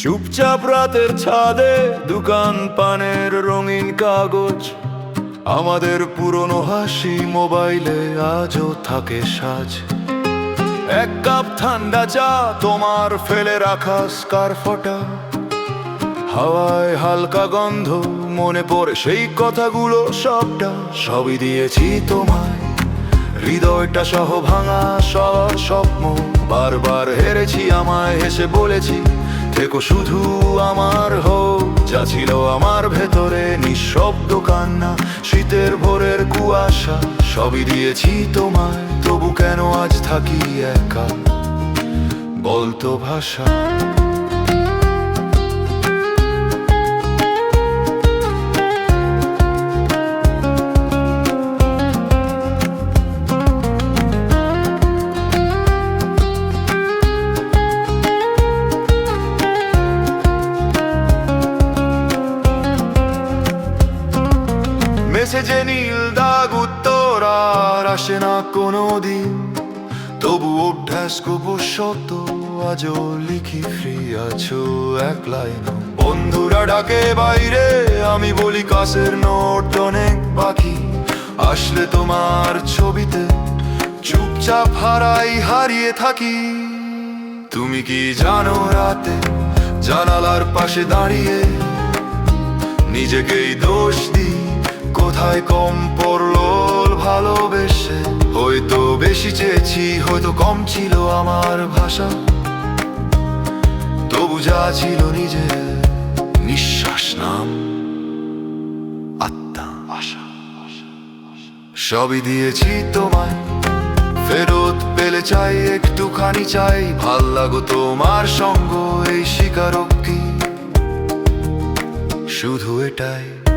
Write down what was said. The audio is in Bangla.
চুপচাপ রাতের ছাদে দোকান পানের রঙিন কাগজ। আমাদের পুরনো হাসি মোবাইলে আজও থাকে সাজ। এক কাপ ঠান্ডা চা, তোমার ফেলে রাখা স্কার ফটা হাওয়ায় হালকা গন্ধ, মনে পড়ে সেই কথাগুলো সবটা। সবই দিয়েছি তোমায়। হৃদয়টা সহ ভাঙা সব স্বপ্ন। বারবার হেরেছি, আমায় হেসে বলেছি, থেকো শুধু আমার হোক যা ছিল আমার ভেতরে নিঃশব্দ কান্না, শীতের ভোরের কুয়াশা, সবই দিয়েছি তোমায়, তবু কেন আজ থাকি একা? বলতো ভাষা। মেসেজে নীল দাগ উত্তর আর আসে না কোনো দিন তবু অভ্যাস শত আজও লিখি ফ্রি, আছো এক লাইন। বন্ধুরা ডাকে বাইরে, আমি বলি কাছের নোট অনেক বাকি। আসলে তোমার ছবিতে চুপচাপ হারাই, হারিয়ে থাকি। তুমি কি জানো রাতে জানালার পাশে দাঁড়িয়ে নিজেকেই দোষ দিই? কোথায় কম পড়ল ভালোবেসে? হয়তো বেশি চেয়েছি, হয়তো কম ছিল আমার ভাষা। তবু যা ছিল নিজে নিঃশ্বাস নাম, আত্মা। আশা সবই দিয়েছি তোমায়। ফেরত পেলে চাই, একটুখানি চাই। ভালো লাগো তোমার সঙ্গ, এই স্বীকারোক্তি। শুধু এটাই।